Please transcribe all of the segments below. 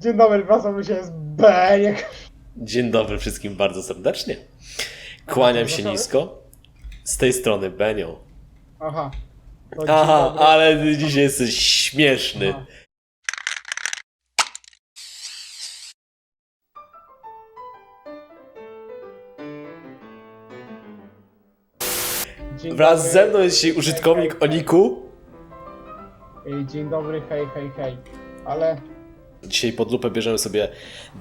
Dzień dobry, wracamy się z Beniek. Dzień dobry wszystkim bardzo serdecznie. Kłaniam się nisko. Z tej strony Benio. Aha. To dzień Aha, dobry. ale dzisiaj jesteś śmieszny. Aha. Dzień Wraz dobry. ze mną jest dzisiaj użytkownik Oniku. Ej, Dzień dobry, hej, hej, hej. Ale Dzisiaj pod lupę bierzemy sobie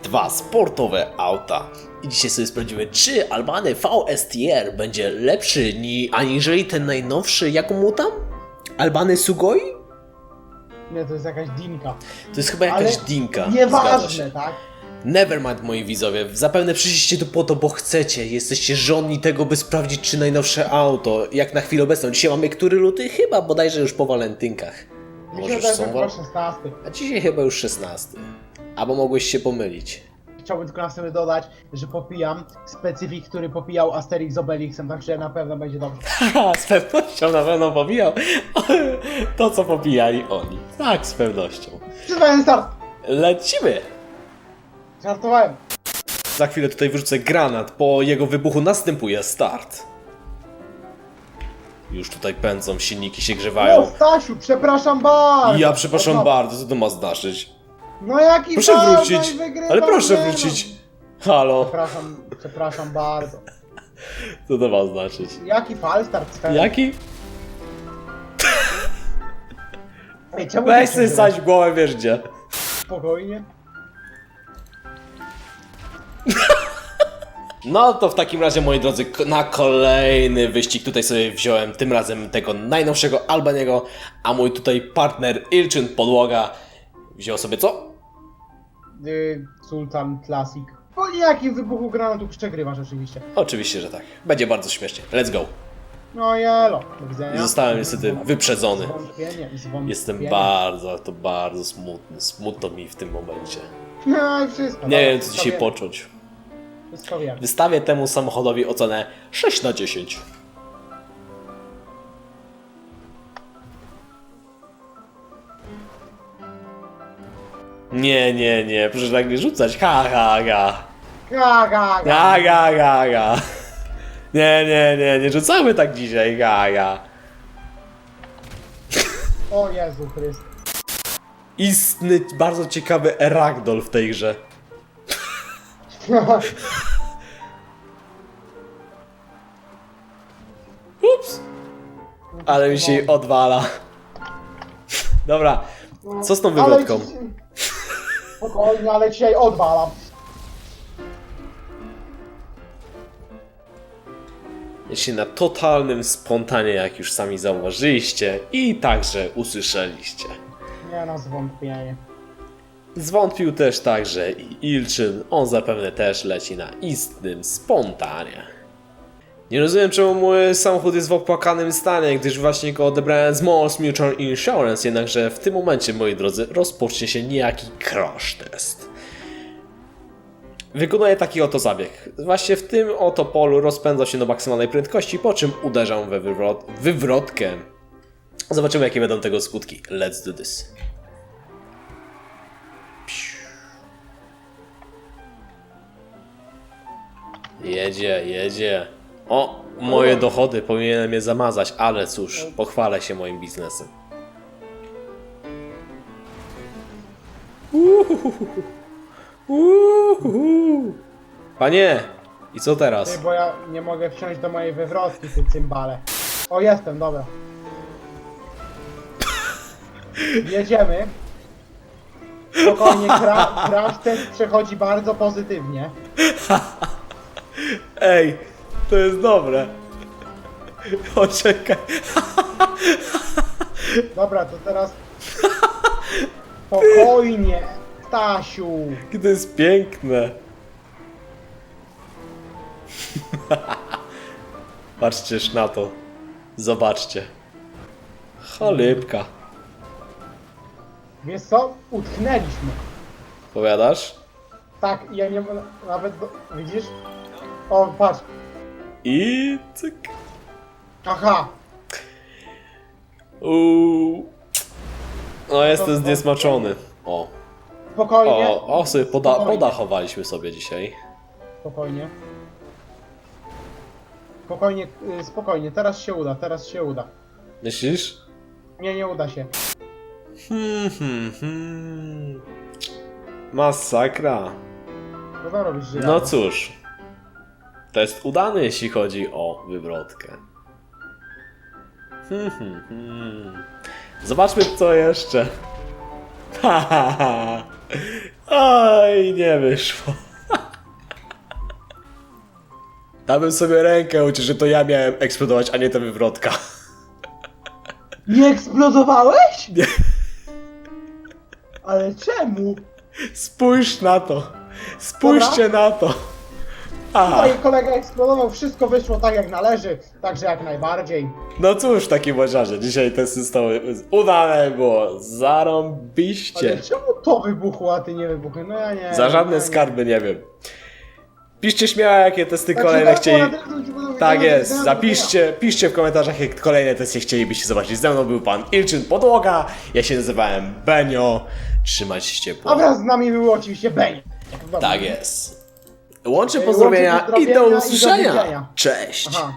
dwa sportowe auta. I dzisiaj sobie sprawdzimy, czy Albany VSTR będzie lepszy ni aniżeli ten najnowszy, jak mu tam? Albany Sugoi? nie, to jest jakaś dinka. To jest chyba jakaś Ale dinka. Nieważne, tak? Nevermind, moi widzowie. Zapewne przyszliście tu po to, bo chcecie. Jesteście żonni tego, by sprawdzić, czy najnowsze auto, jak na chwilę obecną. Dzisiaj mamy który luty? Chyba bodajże już po walentynkach. Mi Może się już wydaje, są że chyba 16. A dzisiaj chyba już 16. Albo mogłeś się pomylić. Chciałbym tylko na sobie dodać, że popijam specyfik, który popijał Asterix z Obelixem, także na pewno będzie dobrze. Z pewnością na pewno pobijał to, co pobijali oni. Tak, z pewnością. Przyznaję start! Lecimy! Żartowałem. Za chwilę tutaj wyrzucę granat. Po jego wybuchu następuje start. Już tutaj pędzą, silniki się O, grzewają. Stasiu, przepraszam bardzo! Ja przepraszam no, bardzo, co to ma znaczyć? No jaki Proszę bardzo wrócić! i wygrywam, Ale proszę no. wrócić! Halo, Przepraszam, przepraszam bardzo. co to ma znaczyć? Jaki falstart z Jaki? Ej, czemu Weź ty sobie w głowę, wiesz gdzie. Spokojnie. No to w takim razie, moi drodzy, na kolejny wyścig tutaj sobie wziąłem tym razem tego najnowszego Albaniego, a mój tutaj partner Ilczyn Podłoga wziął sobie co? Y, Sultan Classic. Po niejakim wybuchu granatu przegrywasz oczywiście. Oczywiście, że tak. Będzie bardzo śmiesznie. Let's go. No jelo, do widzenia. Zostałem niestety wyprzedzony. Zwątpienie, zwątpienie. Jestem bardzo, to bardzo smutny. Smutno mi w tym momencie. No i wszystko. Nie dobra, wiem, co dzisiaj wiem, począć. Wystawię temu samochodowi ocenę 6 na 10. Nie, nie, nie, proszę tak nie rzucać. Ha, ha, ha. Ga, ga, ga. Ha, ha, ha. Nie, nie, nie, nie rzucamy tak dzisiaj. Ha, ha. O Jezu Chryst. Istny, bardzo ciekawy ragdoll w tej grze. Ups. Ale mi się jej odwala. Dobra, co z tą wywrotką? Ale ci- Spokojnie, ale dzisiaj odwalam. Jeśli na totalnym spontanie, jak już sami zauważyliście i także usłyszeliście. Nie no, zwątpienie. Zwątpił też także i Ilczyn, on zapewne też leci na istnym spontanie. Nie rozumiem czemu mój samochód jest w opłakanym stanie, gdyż właśnie go odebrałem z Malls Mutual Insurance, jednakże w tym momencie, moi drodzy, rozpocznie się niejaki crash test. Wykonuję taki oto zabieg. Właśnie w tym oto polu rozpędza się do maksymalnej prędkości, po czym uderzam we wywrot, wywrotkę. Zobaczymy jakie będą tego skutki. Let's do this. Jedzie, jedzie. O, moje dochody, powinienem je zamazać, ale cóż, pochwalę się moim biznesem. Uhuhuhu. Uhuhu. Panie, i co Ty, teraz? bo ja nie mogę wsiąść do mojej wywrotki, ty cymbale. O, jestem, dobra. Jedziemy. Spokojnie, kra crash test przechodzi bardzo pozytywnie. Ej, to jest dobre. O, czekaj. Dobra, to teraz... Spokojnie, Stasiu. To jest piękne. Patrzcież na to. Zobaczcie. Cholipka. Wiesz co? Utknęliśmy. Powiadasz? Tak, ja nie... Nawet... Widzisz? O, patrz. I cyk. Aha. Uuu. No jestem zniesmaczony. O. spokojnie. O, o sobie poda, Spokojnie. podachowaliśmy sobie dzisiaj. Spokojnie. Spokojnie, y, spokojnie, teraz się uda, teraz się uda. Myślisz? Nie, nie uda się. Hmm, hmm, hmm. Masakra. Co tam robisz? No cóż. Test udany, jeśli chodzi o wywrotkę. Hmm, hmm, hmm. Zobaczmy co jeszcze. Ha, ha, ha. Oj, nie wyszło. Dałbym sobie rękę uciec, że to ja miałem eksplodować, a nie ta wywrotka. Nie eksplodowałeś? Nie. Ale czemu? Spójrz na to. Spójrzcie na to. Aha. Tutaj kolega eksplodował, wszystko wyszło tak jak należy, także jak najbardziej. No cóż, taki młodzieży, dzisiaj testy zostały udane, było zarąbiście. Ale czemu to wybuchło, a ty nie wybuchłeś? No ja nie. Za no żadne skarby nie wiem. Piszcie śmiało, jakie testy nie. kolejne Także chcieli. tak, Tak jest, zapiszcie, piszcie w komentarzach, jakie kolejne testy chcielibyście zobaczyć. Ze mną był pan Ilczyn Podłoga, ja się nazywałem Benio. Trzymajcie się ciepło. A wraz z nami był oczywiście Beń. Tak jest. Łączę pozdrowienia i do usłyszenia. Cześć. Aha.